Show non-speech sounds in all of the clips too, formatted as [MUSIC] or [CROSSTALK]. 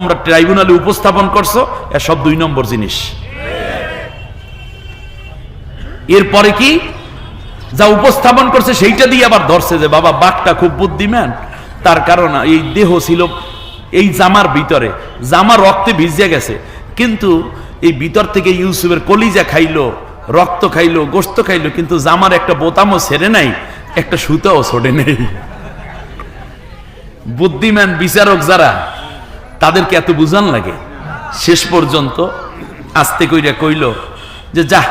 আমরা ট্রাইব্যুনালে উপস্থাপন করছ এসব দুই নম্বর জিনিস। এরপরে কি? যা উপস্থাপন করছে, সেইটা দিয়ে আবার ধরছে যে, বাবা, বাঘটা খুব বুদ্ধিমান। তার কারণ এই দেহ ছিল এই জামার ভিতরে। জামা রক্তে ভিজে গেছে। কিন্তু এই ভিতর থেকে ইউসুফের কলিজা খাইলো, রক্ত খাইলো গোস্ত খাইলো, কিন্তু জামার একটা বোতামও ছেড়ে নাই, একটা সুতাও ছড়ে নেই। বুদ্ধিমান বিচারক যারা তাদেরকে এত বুঝান লাগে? শেষ পর্যন্ত আস্তে কইরা কইল যে, যা,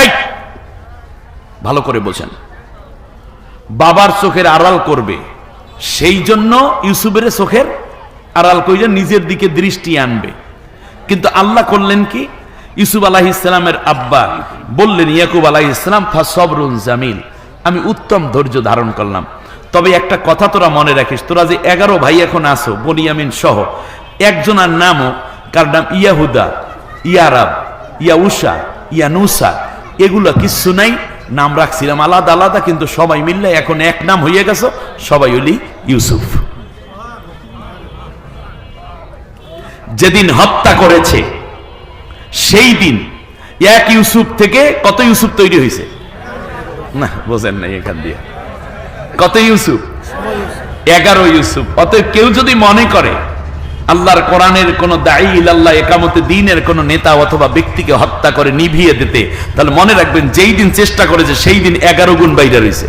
এই! ভালো করে বোঝেন। বাবার চোখের আড়াল করবে, সেই জন্য ইউসুফের চোখের আড়াল কইরা নিজের দিকে দৃষ্টি আনবে। কিন্তু আল্লাহ করলেন কি? ইউসুফ আলাহ ইসলামের আব্বা বললেন, ইয়াকুব আলাহ ইসলাম ফাসবরুন জামিল। আমি উত্তম ধৈর্য ধারণ করলাম। তবে একটা কথা তোরা মনে রাখিস, তোরা যে এগারো ভাই এখন আসো বনিয়ামিন সহ, একজনের নামও, কার নাম? ইয়াহুদা ইয়ারাব ইয়া উষা, ইয়া নুসা, এগুলো কিচ্ছু নাই, নাম রাখছিলাম আলাদা আলাদা, কিন্তু সবাই মিললে এখন এক নাম হয়ে গেছ, সবাই হলি ইউসুফ। যেদিন হত্যা করেছে, সেই দিন এক ইউসুফ থেকে কত ইউসুফ তৈরি হয়েছে না, বোঝেন নাই এখান দিয়ে। কত ইউসুফ? এগারো ইউসুফ। অতএব কেউ যদি মনে করে আল্লাহর কোরআনের কোন দায়ী আল্লাহ একামতে দিনের কোন নেতা অথবা ব্যক্তিকে হত্যা করে নিভিয়ে দিতে, তাহলে মনে রাখবেন যেই দিন চেষ্টা করেছে, সেই দিন এগারো গুণ বাইরে রয়েছে।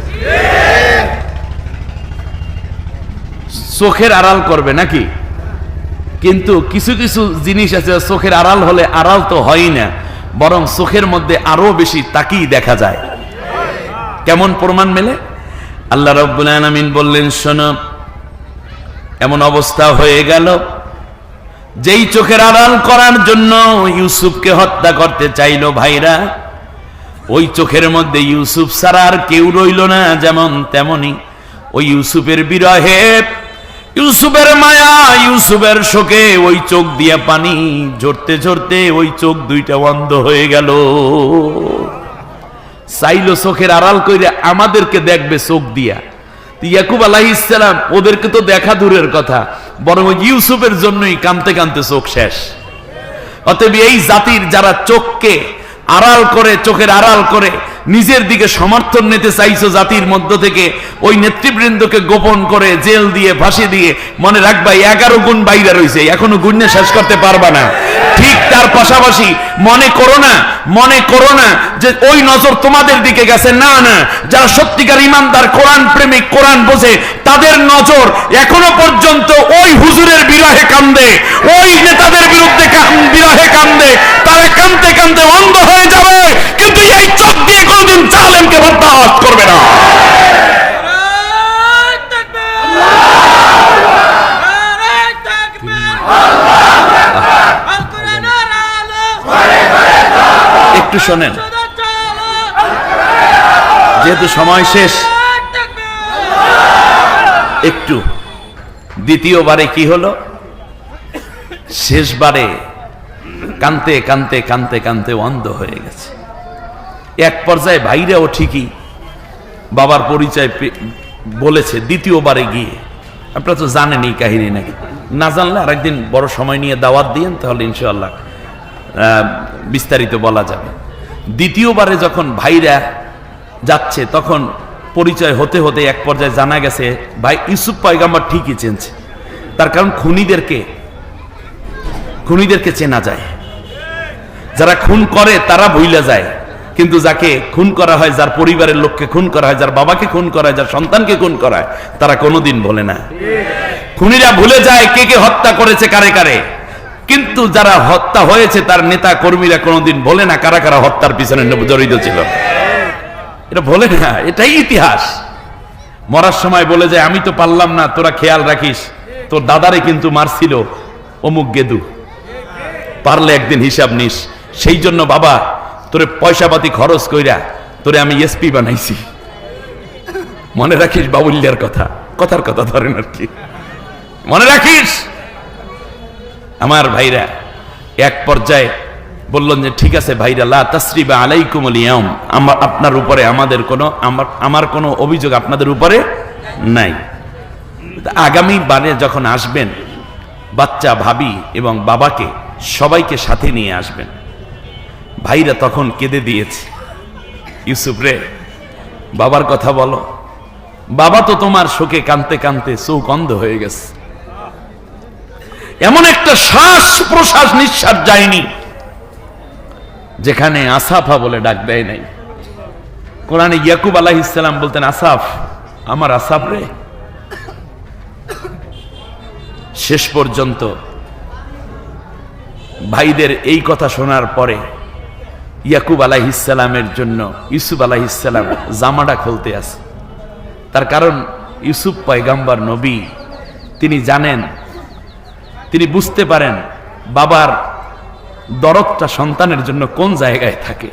চোখের আড়াল করবে নাকি? কিন্তু কিছু কিছু জিনিস আছে, চোখের আড়াল হলে আড়াল তো হয় না, বরং চোখের মধ্যে আরও বেশি তাকিয়ে দেখা যায়। কেমন প্রমাণ মেলে? আল্লাহ রব্বুল আলামিন বললেন, শোনো, এমন অবস্থা হয়ে গেল, যেই চোখের আড়াল করার জন্য ইউসুফকে হত্যা করতে চাইলো ভাইরা, ওই চোখের মধ্যে ইউসুফ ছাড়া আর কেউ রইল না, যেমন তেমনি ওই ইউসুফের বিরহে, ইউসুফের মায়া, ইউসুফের শোকে ওই চোখ দিয়ে পানি ঝরতে ঝরতে ওই চোখ দুইটা বন্ধ হয়ে গেল। চাইলো চোখের আড়াল কইরে আমাদেরকে দেখবে চোখ দিয়া। ইয়াকুব আলাহ ইসলাম ওদেরকে তো দেখা দূরের কথা, বরং ইউসুফের জন্যই কানতে কানতে চোখ শেষ। অতএব এই জাতির যারা চোখকে আড়াল করে, চোখের আড়াল করে নিজের দিকে সমর্থন নিতে চাইছো জাতির মধ্য থেকে, ওই নেতৃবৃন্দকে গোপন করে জেল দিয়ে, ফাঁসি দিয়ে মনে রাখবা এগারো গুণ বাইরে রয়েছে এখনও গুণে শেষ করতে পারবা না। তার পাশাপাশি মনে করো না, মনে করো না যে ওই নজর তোমাদের দিকে গেছে। না না, যারা সত্যিকার ইমানদার, কোরআন প্রেমিক, কোরআন বোঝে, তাদের নজর এখনও পর্যন্ত ওই হুজুরের বিরহে কান্দে, ওই নেতাদের বিরুদ্ধে বিরহে কান্দে। তারা কান্দতে কান্দতে অন্ধ হয়ে যাবে, কিন্তু এই চোখ দিয়ে কোনোদিন জালেমকে বরদাস্ত করবে না। একটু শোনেন। যেহেতু সময় শেষ একটু। দ্বিতীয়বারে কি হলো? শেষবারে কানতে কানতে কানতে কানতে অন্ধ হয়ে গেছে। এক পর্যায়ে ভাইরাও ঠিকই বাবার পরিচয় বলেছে দ্বিতীয়বারে গিয়ে। আপনারা তো জানেন এই কাহিনী নাকি। না জানলে আরেকদিন বড় সময় নিয়ে দাওয়াত দিয়েন তাহলে ইনশাআল্লাহ আহ, বিস্তারিত বলা যাবে। দ্বিতীয়বারে যখন ভাইরা যাচ্ছে, তখন পরিচয় হতে হতে এক পর্যায়ে জানা গেছে, ভাই ইউসুফ পয়গাম্বার ঠিকই চেনছে। তার কারণ খুনিদেরকে খুনিদেরকে চেনা যায়। যারা খুন করে, তারা ভুলে যায়। কিন্তু যাকে খুন করা হয়, যার পরিবারের লোককে খুন করা হয়, যার বাবাকে খুন করা হয়, যার সন্তানকে খুন করা হয়, তারা কোনোদিন বলে না। খুনিরা ভুলে যায় কে কে হত্যা করেছে, কারে কারে। কিন্তু যারা হত্যা হয়েছে, তার নেতা কর্মীরা কোনোদিন বলে না কারা কারা হত্যার পিছনে জড়িত ছিল। এটা ভোলে না, এটাই ইতিহাস। মরার সময় বলে যায়, আমি তো পারলাম না, তোরা খেয়াল রাখিস, তোর দাদারে কিন্তু মারছিল অমুক গেদু। পারলে একদিন হিসাব নিস। সেই জন্য বাবা, তোরে পয়সাপাতি খরচ কইরা তোরে আমি এসপি বানাইছি। মনে রাখিস বাবুল্যার কথা, কথার কথা ধরেন আর কি। মনে রাখিস? আমার ভাইরা, এক পর্যায়ে বললেন যে, ঠিক আছে ভাইরা, লা তাসরিবা আলাইকুম আলিয়াম আমার, আপনার উপরে আমাদের কোনো, আমার আমার কোনো অভিযোগ আপনাদের উপরে নাই। আগামী বারে যখন আসবেন, বাচ্চা, ভাবি এবং বাবাকে সবাইকে সাথে নিয়ে আসবেন। ভাইরা তখন কেঁদে দিয়েছে, ইউসুফ রে, বাবার কথা বলো। বাবা তো তোমার শোকে কানতে কানতে চোখ অন্ধ হয়ে গেছে। এমন একটা শ্বাস প্রশ্বাস নিঃশ্বাস যায়নি, যেখানে আসাফা বলে ডাক দেয় নাই। কোরআনে ইয়াকুব আলাহিসাল্লাম বলতেন, আসাফ, আমার আসাফ রে। শেষ পর্যন্ত ভাইদের এই কথা শোনার পরে ইয়াকুব আলাহিসাল্লামের জন্য ইউসুফ আলাহিসাল্লাম জামাটা খুলতে আছে তার কারণ, ইউসুফ পয়গাম্বার নবী, তিনি জানেন তিনি বুঝতে পারেন বাবার দরদটা সন্তানের জন্য কোন জায়গায় থাকে।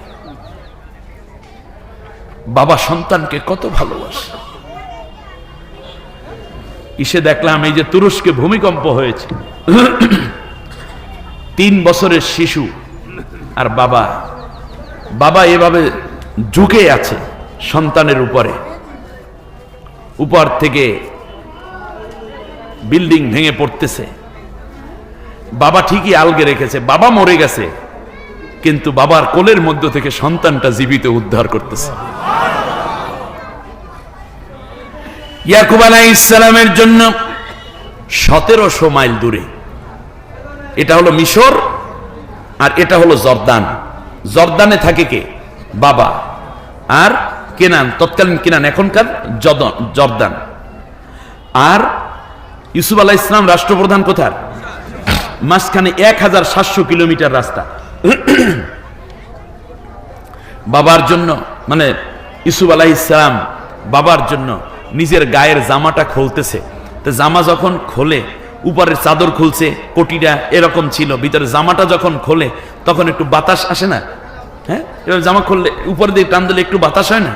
বাবা সন্তানকে কত ভালোবাসে। ইসে দেখলাম এই যে তুরস্কে ভূমিকম্প হয়েছে। তিন বছরের শিশু আর বাবা। বাবা এভাবে ঝুঁকে আছে সন্তানের উপরে। উপর থেকে বিল্ডিং ভেঙে পড়তেছে। বাবা ঠিকই আলগে রেখেছে, বাবা মরে গেছে, কিন্তু বাবার কোলের মধ্য থেকে সন্তানটা জীবিত উদ্ধার করতেছে। ইয়াকুব আলাহ ইসলামের জন্য সতেরোশো মাইল দূরে। এটা হলো মিশর, আর এটা হলো জর্দান। জর্দানে থাকে কে? বাবা। আর কেনান, তৎকালীন কেনান এখনকার জর্দান। আর ইউসুফ আলাহ ইসলাম রাষ্ট্রপ্রধান কোথার? মাঝখানে এক হাজার সাতশো কিলোমিটার রাস্তা। বাবার জন্য মানে ইসুফ আলাহ ইসলাম বাবার জন্য নিজের গায়ের জামাটা খুলতেছে। তো জামা যখন খোলে, উপরের চাদর খুলছে কোটিটা এরকম ছিল, ভিতরে জামাটা যখন খোলে, তখন একটু বাতাস আসে না? হ্যাঁ? এবার জামা খুললে, উপরে দিয়ে টান দিলে একটু বাতাস হয় না?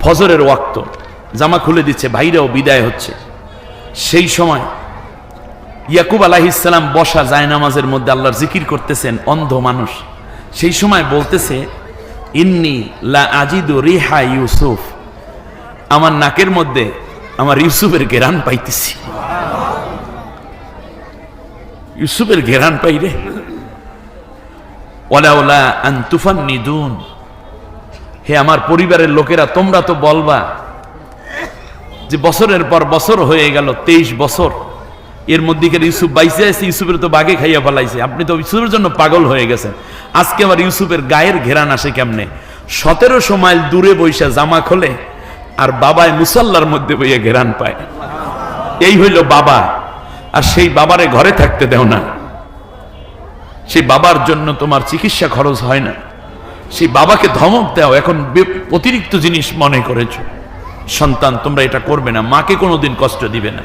ফজরের ওয়াক্ত, জামা খুলে দিচ্ছে, ভাইরাও বিদায় হচ্ছে। সেই সময় ইয়াকুব আলাহিসাল্লাম বসা জায়নামাজের মধ্যে আল্লাহর জিকির করতেছেন, অন্ধ মানুষ। সেই সময় বলতেছে, ইন্নি লা আজিদু রিহা ইউসুফ। আমার নাকের মধ্যে আমার ইউসুফের গেরান পাইতেছি। ইউসুফের ঘেরান পাই রে। ওলা ওলা আন তুফান নিদুন হে আমার পরিবারের লোকেরা, তোমরা তো বলবা যে বছরের পর বছর হয়ে গেল, তেইশ বছর। এর মধ্যে ইউসুফ বাইসে আছে, ইউসুফের তো বাঘে খাইয়া ফেলাইছে। আপনি তো ইউসুফের জন্য পাগল হয়ে গেছেন। আজকে আবার ইউসুফের গায়ের ঘেরান আসে কেমনে? সতেরোশো মাইল দূরে বৈশা জামা খোলে আর বাবায় মুসাল্লার মধ্যে বইয়া ঘেরান পায়। এই হইল বাবা। আর সেই বাবারে ঘরে থাকতে দেও না। সেই বাবার জন্য তোমার চিকিৎসা খরচ হয় না। সেই বাবাকে ধমক দাও, এখন অতিরিক্ত জিনিস মনে করেছ। সন্তান, তোমরা এটা করবে না। মাকে কোনোদিন কষ্ট দিবে না।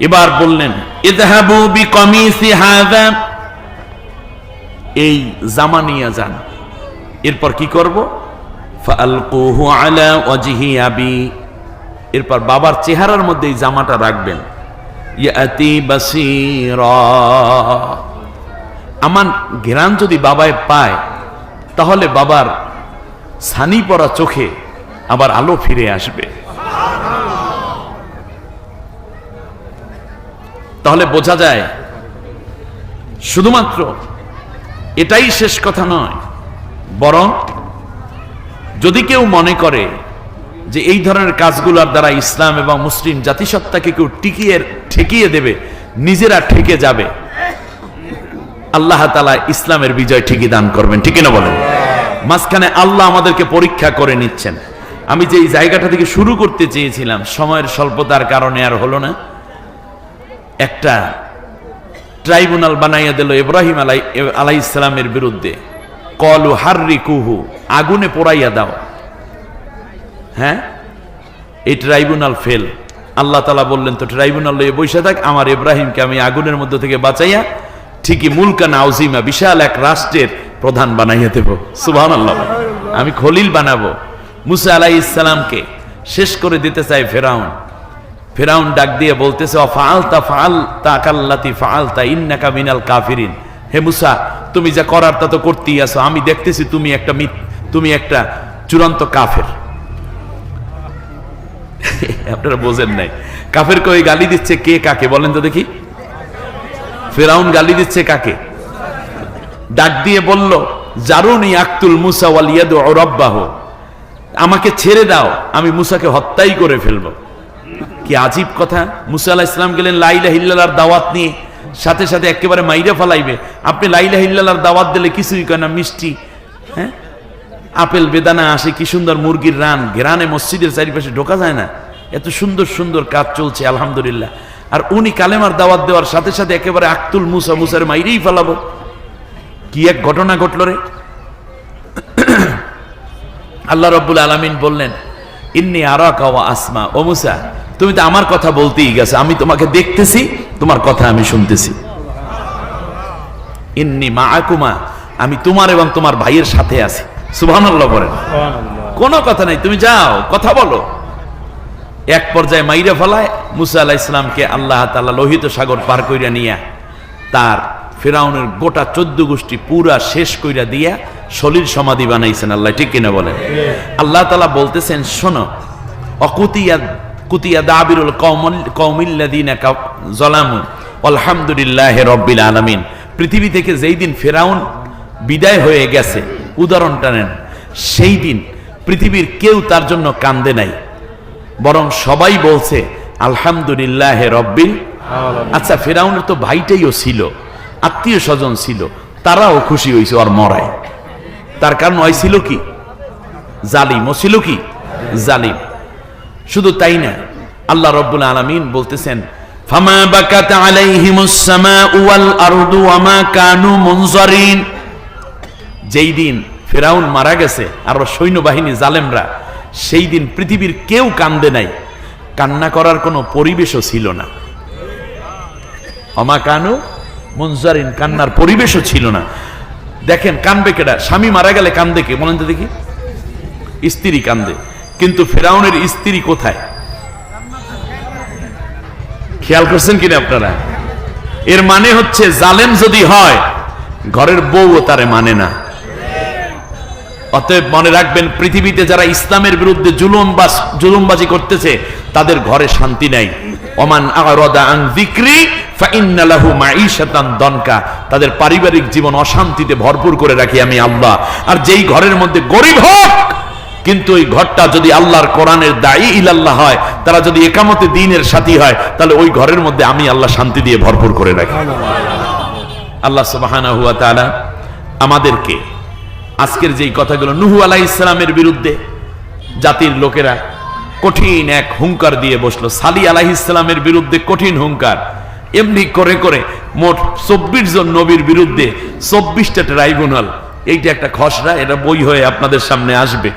এবার বললেন এই জামা নিয়ে যান। এরপর কি করব? আবি। এরপর বাবার চেহারার মধ্যে এই জামাটা রাখবেন। আমার ঘেরান যদি বাবায় পায়, তাহলে বাবার ছানি পড়া চোখে আবার আলো ফিরে আসবে। তাহলে বোঝা যায়, শুধুমাত্র এটাই শেষ কথা নয়, বরং যদি কেউ মনে করে যে এই ধরনের কাজগুলোর দ্বারা ইসলাম এবং মুসলিম জাতিসত্তাকে কেউ টিকিয়ে, ঠেকিয়ে দেবে, নিজেরা ঠেকে যাবে, আল্লাহ তালা ইসলামের বিজয় ঠিকই দান করবেন ঠিকই না বলেন? মাঝখানে আল্লাহ আমাদেরকে পরীক্ষা করে নিচ্ছেন। আমি যে এই জায়গাটা থেকে শুরু করতে চেয়েছিলাম, সময়ের স্বল্পতার কারণে আর হলো না। একটা ট্রাইব্যুনাল বানাইয়া দিল ইব্রাহিম আলাই আলাই ইসলামের বিরুদ্ধে। কলু হার্রি কুহু আগুনে পোড়াইয়া দাও। হ্যাঁ? এই ট্রাইব্যুনাল ফেল। আল্লাহ তালা বললেন, তো ট্রাইব্যুনাল লইয়ে বসে থাক, আমার ইব্রাহিমকে আমি আগুনের মধ্যে থেকে বাঁচাইয়া ঠিকই মুলকান আউজিমা, বিশাল এক রাষ্ট্রের প্রধান বানাইয়া দেব। সুবহান আল্লাহ আমি খলিল বানাবো। মুসা আলাই ইসলামকে শেষ করে দিতে চাই ফেরাউন। ফেরাউন ডাক দিয়ে বলতেছে ফালতা ফাল তা কাল্লাতি ফালতা ইন্নাকা মিনাল কাফিরিন। হে মুসা, তুমি যা করার তা তো করতেই আসো আমি দেখতেছি তুমি একটা মিথ, তুমি একটা চূড়ান্ত কাফের। [LAUGHS] আপনারা বোঝেন নাই। কাফের কই গালি দিচ্ছে কে কাকে? বলেন তো দেখি। ফেরাউন গালি দিচ্ছে কাকে? ডাক দিয়ে বলল, জারুনি আক্তুল মুসা ওয়ালিয়াদু রব্বাহ। আমাকে ছেড়ে দাও, আমি মুসাকে হত্যাই করে ফেলব। কি আজীব কথা? মুসা ইসলাম গেলেন লাইলা হিল্লার দাওয়াত নিয়ে। সাথে সাথে একেবারে মাইরা ফালাইবে। আপনি লাইলা হিল্লার দাওয়াত দিলে কিছুই কয় না, মিষ্টি। হ্যাঁ? আপেল বেদানা আসে, কি সুন্দর মুরগির রান। ঘেরানে মসজিদের চারিপাশে ঢোকা যায় না। এত সুন্দর সুন্দর কাজ চলছে, আলহামদুলিল্লাহ। আর উনি কালেমার দাওয়াত দেওয়ার সাথে সাথে একেবারে আক্তুল মুসা, মুসার মাইরেই ফেলাবো। কি এক ঘটনা ঘটল রে? আল্লাহ রব্বুল আলমিন বললেন, ইন্নি আরাকা আসমা। ও মুসা তুমি তো আমার কথা বলতেই গেছে আমি তোমাকে দেখতেছি তোমার কথা আমি শুনতেছি। ইন্নি মা আকুমা আমি তোমার এবং তোমার ভাইয়ের সাথে আছি। সুবহানাল্লাহ বলেন। কোনো কথা নাই তুমি যাও কথা বলো। এক পর্যায়ে মাইরা ফেলায় মুসা আলাহ ইসলামকে আল্লাহ তাআলা লোহিত সাগর পার কইরা নিয়া তার ফেরাউনের গোটা চোদ্দ গোষ্ঠী পুরা শেষ কইরা দিয়া সলিল সমাধি বানাইছেন আল্লাহ ঠিক কিনা বলেন? আল্লাহ তালা বলতেছেন শোনো অকুতিয়া কুতিয়া দাবিরুল কৌমল কৌমিল্লাদিনা জলামু আলহামদুলিল্লাহ রব্বিল আলামিন। পৃথিবী থেকে যেই দিন ফেরাউন বিদায় হয়ে গেছে সেই দিন পৃথিবীর কেউ তার জন্য কান্দে নাই। বরং সবাই বলছে, আলহামদুলিল্লাহ রব্বিল আচ্ছা ফেরাউনের তো ভাইটাইও ছিল, আত্মীয় স্বজন ছিল, তারাও খুশি হয়েছে ওর মরায়। তার কারণ ওই ছিল কি? জালিম। ও ছিল কি? জালিম। শুধু তাই না, আল্লাহ রব্বুল আলামিন বলতেছেন, ফামা বাকাত যেই দিন ফেরাউন মারা গেছে, আর সৈন্যবাহিনী জালেমরা, সেই দিন পৃথিবীর কেউ কান্দে নাই। কান্না করার কোনো পরিবেশও ছিল না। অমা কানু মুনজারিন, কান্নার পরিবেশও ছিল না। দেখেন, কানবে কেডা? স্বামী মারা গেলে কান্দে কে? বলেন তো দেখি। স্ত্রী কান্দে। কিন্তু ফেরাউনের স্ত্রী কোথায়? খেয়াল করছেন কিনা আপনারা? এর মানে হচ্ছে জালেম যদি হয়, ঘরের বউও তারে মানে না। অতএব মনে রাখবেন, পৃথিবীতে যারা ইসলামের বিরুদ্ধে জুলুমবাস জুলুমবাজি করতেছে, তাদের ঘরে শান্তি নাই। দনকা। তাদের পারিবারিক জীবন অশান্তিতে ভরপুর করে রাখি আমি আল্লাহ। আর যেই ঘরের মধ্যে গরিব হোক কিন্তু ওই ঘরটা যদি আল্লাহর কোরআনের দায়ী ইলাল্লাহ হয়, তারা যদি একামতে দিনের সাথী হয়, তাহলে ওই ঘরের মধ্যে আমি আল্লাহ শান্তি দিয়ে ভরপুর করে রাখি। আল্লাহ সুবহানাহু ওয়া তাআলা আমাদেরকে আজকের যেই কথাগুলো, নুহু আলাহ ইসলামের বিরুদ্ধে জাতির লোকেরা কঠিন এক হুঙ্কার দিয়ে বসল। সালি আলাহ ইসলামের বিরুদ্ধে কঠিন হুঙ্কার। এমনি করে করে মোট চব্বিশ জন নবীর বিরুদ্ধে চব্বিশটা ট্রাইব্যুনাল। এইটা একটা খসড়া, এটা বই হয়ে আপনাদের সামনে আসবে।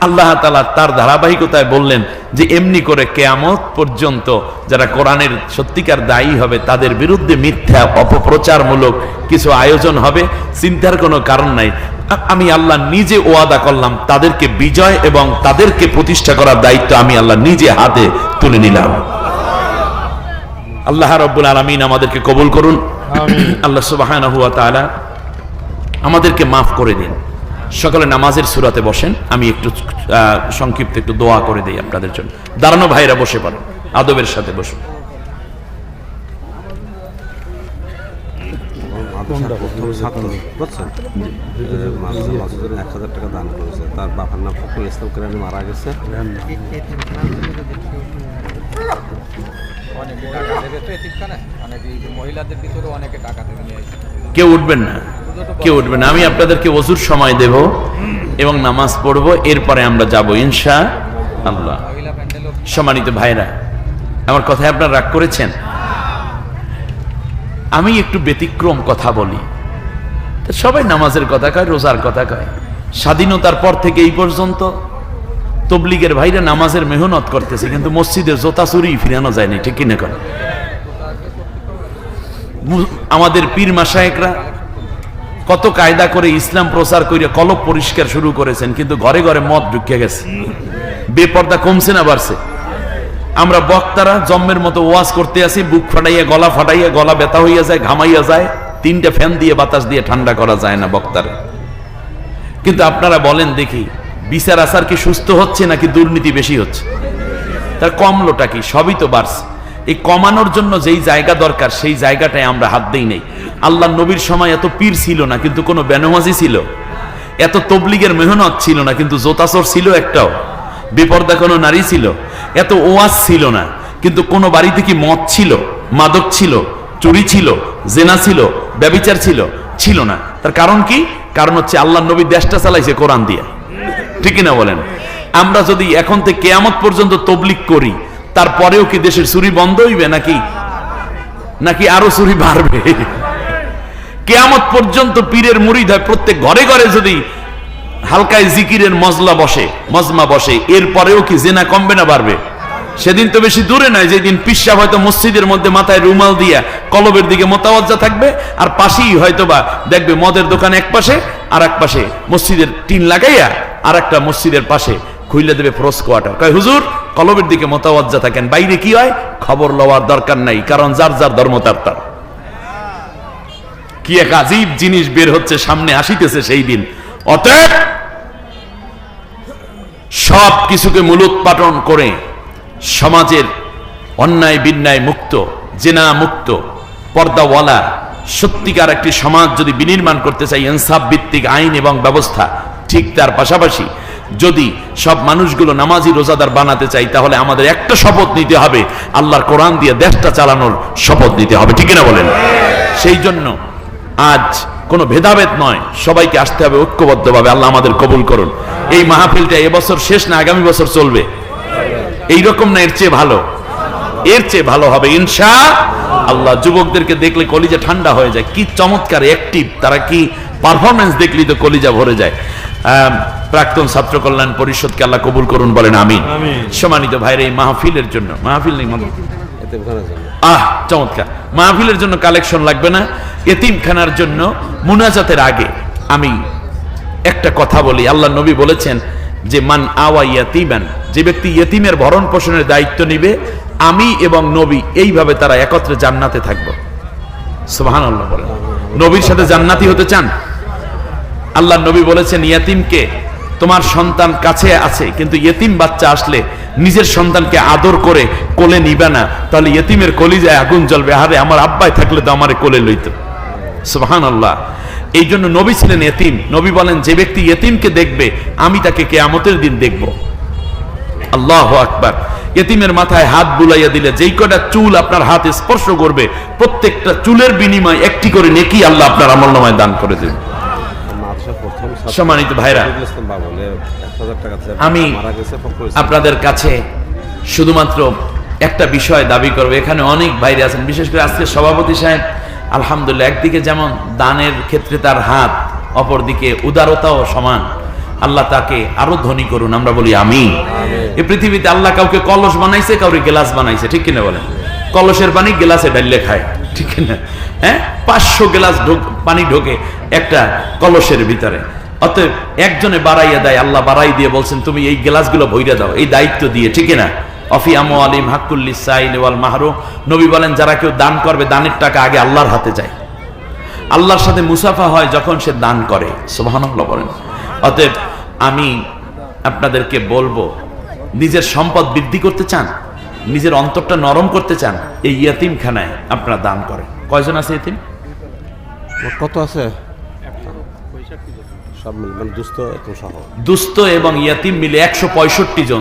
আল্লাহ তালা তার ধারাবাহিকতায় বললেন যে এমনি করে কেয়ামত পর্যন্ত যারা কোরআনের সত্যিকার দায়ী হবে তাদের বিরুদ্ধে মিথ্যা অপপ্রচারমূলক কিছু আয়োজন হবে চিন্তার কোনো কারণ নাই। আমি আল্লাহ নিজে ওয়াদা করলাম তাদেরকে বিজয় এবং তাদেরকে প্রতিষ্ঠা করার দায়িত্ব আমি আল্লাহ নিজে হাতে তুলে নিলাম। আল্লাহ রব্বুল আলমিন আমাদেরকে কবুল করুন। আল্লাহ তাআলা আমাদেরকে মাফ করে দিন। সকালে নামাজের সুরাতে বসেন। আমি একটু সংক্ষিপ্ত একটু দোয়া করে দিই আপনাদের জন্য। দাঁড়ানো ভাইরা বসে পড়েন, আদবের সাথে বসুন। এক হাজার টাকা দান করেছে। তার বাবার নাম ফখরুল ইসলাম মারা গেছে। অনেকে টাকা দেবে। তো এতিমখানে অনেকে মহিলাদের ভিতরে অনেকে টাকা দেবে কেউ উঠবেন না। কেউ উঠবেন আমি আপনাদেরকে অজুর সময় দেব এবং নামাজ পড়ব। এরপরে আমরা যাব ইনশা আল্লাহ। সম্মানিত ভাইরা আমার কথায় আপনারা রাগ করেছেন? আমি একটু ব্যতিক্রম কথা বলি। সবাই নামাজের কথা কয় রোজার কথা কয়। স্বাধীনতার পর থেকে এই পর্যন্ত তবলিগের ভাইরা নামাজের মেহনত করতেছে, কিন্তু মসজিদের জোতা চুরি ফিরানো যায়নি ঠিক কিনা? মু- আমাদের পীর মাসায়েকরা কত কায়দা করে ইসলাম প্রচার করে কলব পরিষ্কার শুরু করেছেন, কিন্তু ঘরে ঘরে মদ ঢুকে গেছে। বেপর্দা কমছে না বাড়ছে। আমরা বক্তারা জম্মের মতো ওয়াজ করতে আসি, বুক ফাটাইয়া, গলা ফাটাইয়া, গলা ব্যথা হইয়া যায়, ঘামাইয়া যায়, তিনটা ফ্যান দিয়ে বাতাস দিয়ে ঠান্ডা করা যায় না বক্তারা। কিন্তু আপনারা বলেন দেখি বিচার আসার কি সুস্থ হচ্ছে নাকি দুর্নীতি বেশি হচ্ছে? তার কমলোটা কি? সবই তো বাড়ছে। এই কমানোর জন্য যেই জায়গা দরকার, সেই জায়গাটায় আমরা হাত দিই নেই। আল্লাহ নবীর সময় এত পীর ছিল না, কিন্তু কোনো বেনমাজি ছিল। এত তবলিগের মেহনত ছিল না, কিন্তু জোতাসর ছিল একটাও। বিপর্দা কোনো নারী ছিল। এত ওয়াজ ছিল না, কিন্তু কোনো বাড়িতে কি মদ ছিল? মাদক ছিল? চুরি ছিল? জেনা ছিল? ব্যবিচার ছিল? ছিল না। তার কারণ কি? কারণ হচ্ছে আল্লাহ নবী দেশটা চালাইছে কোরআন দিয়ে। ঠিক না বলেন? আমরা যদি এখন থেকে কেয়ামত পর্যন্ত তবলিক করি, তারপরেও কি দেশের চুরি বন্ধ হইবে নাকি? নাকি আরও চুরি বাড়বে? কেয়ামত পর্যন্ত পীরের মুরিদ হয় প্রত্যেক ঘরে ঘরে যদি হালকায় জিকিরের মজলা বসে, মজমা বসে, এরপরেও কি জেনা কমবে না বাড়বে? সেদিন তো বেশি দূরে নয় যেদিন পিসা হয়তো মসজিদের মধ্যে মাথায় রুমাল দিয়া কলবের দিকে মোতাবজ্জা থাকবে, আর পাশেই হয়তো বা দেখবে মদের দোকান এক পাশে, আর এক পাশে মসজিদের টিন লাগাইয়া আর একটা মসজিদের পাশে খুইলে দেবে ফ্রোস কোয়ার্টার। কয়, হুজুর, কলবের দিকে মোতাবজ্জা থাকেন, বাইরে কি হয়? খবর লওয়ার দরকার নাই, কারণ যার যার ধর্ম তার তার। কি এক আজীব জিনিস বের হচ্ছে, সামনে আসিতেছে সেই দিন। অতএব সব কিছুকে মূলোৎপাটন করে সমাজের অন্যায় বিন্যায় মুক্ত, জেনা মুক্ত, পর্দাওয়ালা, সত্যিকার একটি সমাজ যদি বিনির্মাণ করতে চাই, ইনসাফ ভিত্তিক আইন এবং ব্যবস্থা, ঠিক তার পাশাপাশি যদি সব মানুষগুলো নামাজি রোজাদার বানাতে চাই, তাহলে আমাদের একটা শপথ নিতে হবে, আল্লাহর কোরআন দিয়ে দেশটা চালানোর শপথ নিতে হবে, ঠিক না বলেন? সেই জন্য আজ কোনো ভেদাভেদ নয়, সবাইকে আসতে হবে ঐক্যবদ্ধভাবে, আল্লাহ আমাদের কবুল করুন। এই মাহফিলটা এবছর শেষ না, আগামী বছর চলবে। এইরকম না এর চেয়ে ভালো। এর চেয়ে ভালো হবে। ইনশা আল্লাহ যুবকদেরকে দেখলে কলিজা ঠান্ডা হয়ে যায়। কি চমৎকার অ্যাক্টিভ তারা কি পারফরমেন্স দেখলি তো কলিজা ভরে যায়। প্রাক্তন ছাত্র কল্যাণ পরিষদকে আল্লাহ কবুল করুন বলেন আমিন। সম্মানিত ভাইয়ের এই মাহফিলের জন্য। মাহফিল নেই মনে আহ চমৎকার। মাহফিলের জন্য কালেকশন লাগবে না। এতিমখানার জন্য মুনাজাতের আগে আমি একটা কথা বলি। আল্লাহ নবী বলেছেন যে মান আওয়া ইয়াতিমান, যে ব্যক্তি ইয়েতিমের ভরণ পোষণের দায়িত্ব নিবে, আমি এবং নবী এইভাবে তারা একত্রে জান্নাতে থাকব। সুবহান আল্লাহ বলেন। নবীর সাথে জান্নাতি হতে চান? আল্লাহ নবী বলেছেন, ইয়াতিমকে তোমার সন্তান কাছে আছে, কিন্তু ইয়েতিম বাচ্চা আসলে নিজের সন্তানকে আদর করে কোলে নিবে না। তাহলে ইয়েতিমের কলিজায় আগুন জ্বলবে। আরে, আমার আব্বাই থাকলে তো আমারে কোলে লইত। সুবহান আল্লাহ এই জন্য নবী ছিলেন এতিম। নবী বলেন যে ব্যক্তি এতিমকে দেখবে আমি তাকে কেয়ামতের দিন দেখব। আল্লাহ আকবার। এতিমের মাথায় হাত বুলাইয়া দিলে যেই কটা চুল আপনার হাত স্পর্শ করবে প্রত্যেকটা চুলের বিনিময় একটি করে নেকি আল্লাহ আপনার আমল নামায় দান করে দেবে সম্মানিত ভাইরা আমি। আপনাদের কাছে শুধুমাত্র একটা বিষয় দাবি করব। এখানে অনেক বাইরে আছেন বিশেষ করে আজকে সভাপতি সাহেব আলহামদুলিল্লাহ একদিকে যেমন দানের ক্ষেত্রে তার হাত অপরদিকে উদারতাও সমান। আল্লাহ তাকে আরও ধনী করুন আমরা বলি আমি এই পৃথিবীতে আল্লাহ কাউকে কলস বানাইছে কাউকে গেলাস বানাইছে ঠিক কিনা বলেন? কলসের পানি গেলাসে ডাইলে খায় ঠিক কিনা? হ্যাঁ? পাঁচশো গেলাস ঢোক পানি ঢোকে একটা কলসের ভিতরে। অতএব একজনে বাড়াইয়া দেয় আল্লাহ বাড়াই দিয়ে বলছেন তুমি এই গ্লাসগুলো ভইরা দাও এই দায়িত্ব দিয়ে ঠিক না অফি আমো আলিম হাক্কুল্লি সাইল ওয়াল মাহরু নবী বলেন যারা কেউ দান করবে দানের টাকা আগে আল্লাহর হাতে যায়। আল্লাহর সাথে মুসাফা হয় যখন সে দান করে সুবহানাল্লাহ বলেন। অতএব আমি আপনাদেরকে বলব নিজের সম্পদ বৃদ্ধি করতে চান নিজের অন্তরটা নরম করতে চান এই ইয়াতিমখানায় আপনারা দান করেন। কয়জন আছে ইয়াতিম? কত আছে? সব মিলে মানে দুস্থ এবং ইয়াতিম মিলে একশো পঁয়ষট্টি জন।